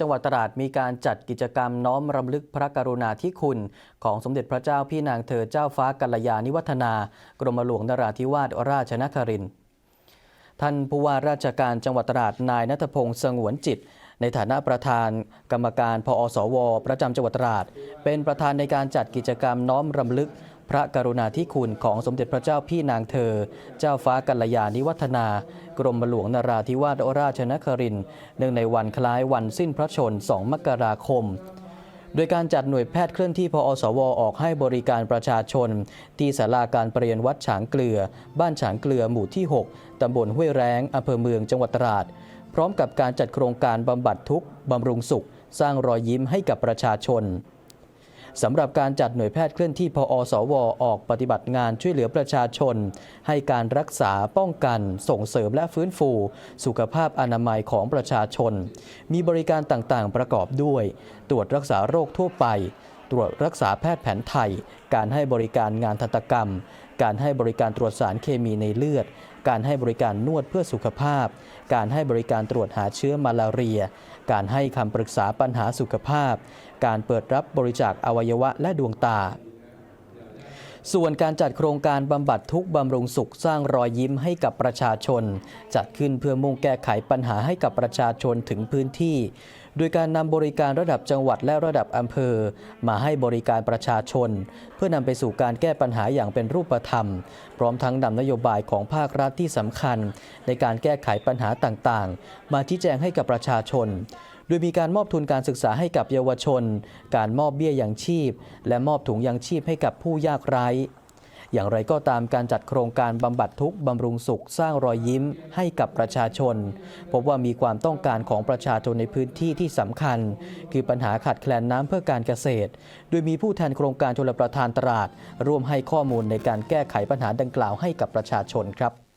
จังหวัดตราดมีการจัดกิจกรรมน้อมรำลึกพระกรุณาธิคุณ ของสมเด็จพระเจ้าพี่นางเธอเจ้าฟ้ากัลยาณิวัฒนากรมหลวงนราธิวาสราชนครินทร์ท่านผู้ว่าราชการจังหวัดตราดนายนัทพงศ์สงวนจิต ในฐานะประธานกรรมการพอสว ประจำจังหวัดตราด เป็นประธานในการจัดกิจกรรมน้อมรำลึกพระกรุณาธิคุณของสมเด็จพระเจ้าพี่นางเธอ เจ้าฟ้ากัลยาณิวัฒนา กรมหลวงนราธิวาสราชนครินเนื่องในวันคล้ายวันสิ้นพระชน 2 มกราคม โดยการจัดหน่วยแพทย์เคลื่อนที่พอสวออกให้บริการประชาชน ที่ศาลาการประเรียนวัดฉางเกลือ บ้านฉางเกลือหมู่ที่ 6 ตำบลห้วยแร้งอำเภอเมืองจังหวัดตราด พร้อมกับการจัดโครงการบำบัดทุกข์บำรุงสุข สร้างรอยยิ้มให้กับประชาชน สำหรับการจัดหน่วยแพทย์เคลื่อนที่พอสวออกปฏิบัติงานช่วยเหลือประชาชน ให้การรักษาป้องกัน ส่งเสริมและฟื้นฟู สุขภาพอนามัยของประชาชน มีบริการต่างๆ ประกอบด้วย ตรวจรักษาโรคทั่วไป ตรวจรักษาแพทย์แผนไทย การให้บริการงานทันตกรรม การให้บริการตรวจสารเคมีในเลือด การให้บริการนวดเพื่อสุขภาพ การให้บริการตรวจหาเชื้อมาลาเรีย การให้คำปรึกษาปัญหาสุขภาพ การเปิดรับบริจาคอวัยวะและดวงตา ส่วนการจัดโครงการบำบัดทุกบำรุงสุขสร้างรอยยิ้มให้กับประชาชน จัดขึ้นเพื่อมุ่งแก้ไขปัญหาให้กับประชาชนถึงพื้นที่ โดยการนำบริการระดับจังหวัดและระดับอำเภอ มาให้บริการประชาชน เพื่อนำไปสู่การแก้ปัญหาอย่างเป็นรูปธรรม พร้อมทั้งนำนโยบายของภาครัฐที่สำคัญ ในการแก้ไขปัญหาต่างๆ มาชี้แจงให้กับประชาชน ดยมีการมอบทุนการศึกษาให้กับเยาวชน การมอบเบี้ยยังชีพ และมอบถุงยังชีพให้กับผู้ยากไร้อย่างไรก็ตามการจัดโครงการบำบัดทุกข์บำรุงสุขสร้างรอยยิ้มให้กับประชาชน พบว่ามีความต้องการของประชาชนในพื้นที่ที่สำคัญ คือปัญหาขาดแคลนน้ำเพื่อการเกษตร โดยมีผู้แทนโครงการชลประทานตราด ร่วมให้ข้อมูลในการแก้ไขปัญหาดังกล่าวให้กับประชาชนครับ